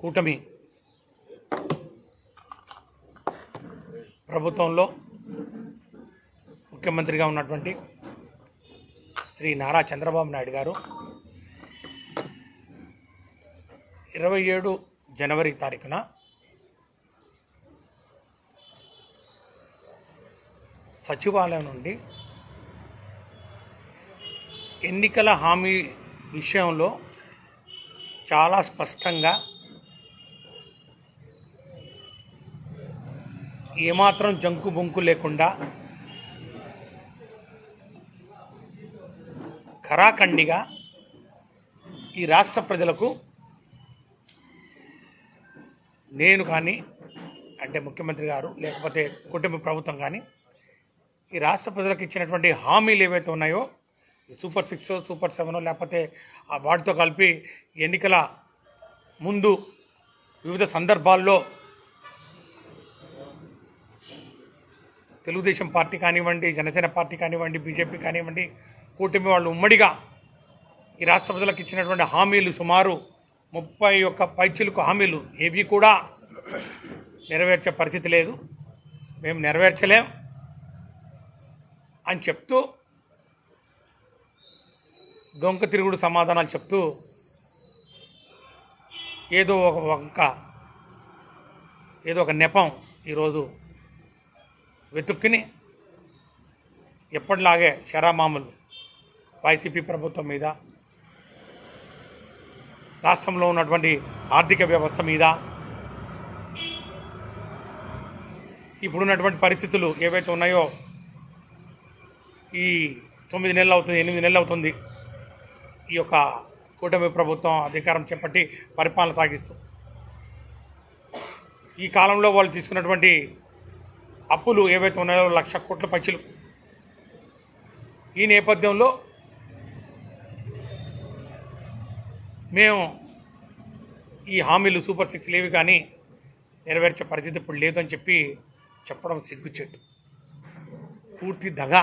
కూటమి ప్రభుత్వంలో ముఖ్యమంత్రిగా ఉన్నటువంటి శ్రీ నారా చంద్రబాబు నాయుడు గారు ఇరవై ఏడు జనవరి తారీఖున సచివాలయం నుండి ఎన్నికల హామీ విషయంలో చాలా స్పష్టంగా ఏమాత్రం జంకు బొంకు లేకుండా కరాఖండిగా ఈ రాష్ట్ర ప్రజలకు నేను కానీ అంటే ముఖ్యమంత్రి గారు లేకపోతే కుటుంబ ప్రభుత్వం కానీ ఈ రాష్ట్ర ప్రజలకు ఇచ్చినటువంటి హామీలు ఏవైతే ఉన్నాయో ఈ సూపర్ సిక్స్ సూపర్ సెవెన్ లేకపోతే ఆ వాటితో కలిపి ఎన్నికల ముందు వివిధ సందర్భాల్లో తెలుగుదేశం పార్టీ కానివ్వండి జనసేన పార్టీ కానివ్వండి బీజేపీ కానివ్వండి కూటమి వాళ్ళు ఉమ్మడిగా ఈ రాష్ట్ర ప్రజలకు ఇచ్చినటువంటి హామీలు సుమారు ముప్పై ఒక్క పైచులకు హామీలు. ఏవి కూడా నెరవేర్చే పరిస్థితి లేదు. మేము నెరవేర్చలేం అని చెప్తూ దొంగ తిరుగుడు సమాధానాలు చెప్తూ ఏదో ఒక వంక ఏదో ఒక నెపం ఈరోజు వెతుక్కుని ఎప్పటిలాగే శరామామూలు వైసీపీ ప్రభుత్వం మీద రాష్ట్రంలో ఉన్నటువంటి ఆర్థిక వ్యవస్థ మీద ఇప్పుడున్నటువంటి పరిస్థితులు ఏవైతే ఉన్నాయో ఈ తొమ్మిది నెలలు అవుతుంది ఎనిమిది నెలలు అవుతుంది ఈ యొక్క కూటమి ప్రభుత్వం అధికారం చేపట్టి పరిపాలన సాగిస్తూ ఈ కాలంలో వాళ్ళు తీసుకున్నటువంటి అప్పులు ఏవైతే ఉన్నాయో లక్ష కోట్ల పచ్చిలు ఈ నేపథ్యంలో మేము ఈ హామీలు సూపర్ సిక్స్ లేవి కానీ నెరవేర్చే పరిస్థితి ఇప్పుడు లేదని చెప్పి చెప్పడం సిగ్గుచేటు. పూర్తి దగ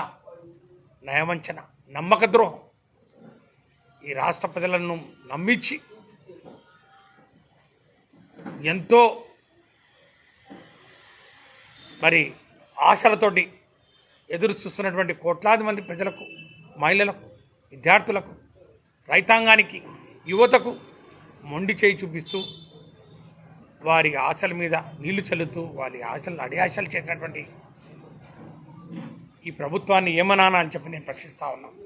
నయవంచన నమ్మక ద్రోహం ఈ రాష్ట్ర ప్రజలను నమ్మించి ఎంతో మరి ఆశలతోటి ఎదురు చూస్తున్నటువంటి కోట్లాది మంది ప్రజలకు మహిళలకు విద్యార్థులకు రైతాంగానికి యువతకు మొండి చేయి చూపిస్తూ వారి ఆశల మీద నీళ్ళు చల్లుతూ వారి ఆశలను అడియాశలు చేసినటువంటి ఈ ప్రభుత్వాన్ని ఏమనానా అని చెప్పి నేను ప్రశ్నిస్తా ఉన్నాను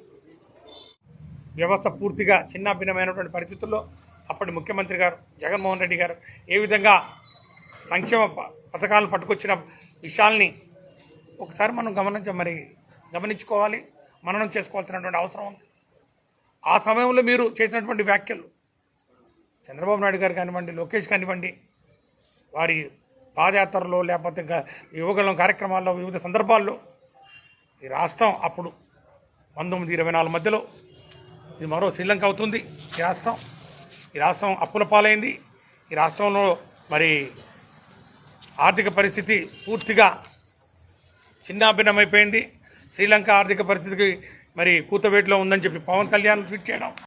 వ్యవస్థ పూర్తిగా చిన్న భిన్నమైనటువంటి పరిస్థితుల్లో అప్పటి ముఖ్యమంత్రి గారు జగన్మోహన్ రెడ్డి గారు ఏ విధంగా సంక్షేమ ప- పథకాలను పట్టుకొచ్చిన విషయాల్ని ఒకసారి మనం గమనించ మరి గమనించుకోవాలి మననం చేసుకోవాల్సినటువంటి అవసరం ఉంది. ఆ సమయంలో మీరు చేసినటువంటి వ్యాఖ్యలు చంద్రబాబు నాయుడు గారు కానివ్వండి లోకేష్ కానివ్వండి వారి పాదయాత్రలో లేకపోతే ఇంకా యువగలం కార్యక్రమాల్లో వివిధ సందర్భాల్లో ఈ రాష్ట్రం అప్పుడు పంతొమ్మిది ఇరవై నాలుగు మధ్యలో ఇది మరో శ్రీలంక అవుతుంది ఈ రాష్ట్రం. ఈ రాష్ట్రం అప్పుల పాలైంది. ఈ రాష్ట్రంలో మరి ఆర్థిక పరిస్థితి పూర్తిగా చిన్నాభిన్నమైపోయింది శ్రీలంక ఆర్థిక పరిస్థితికి మరి కూతవేటిలో ఉందని చెప్పి పవన్ కళ్యాణ్ ట్వీట్ చేయడం.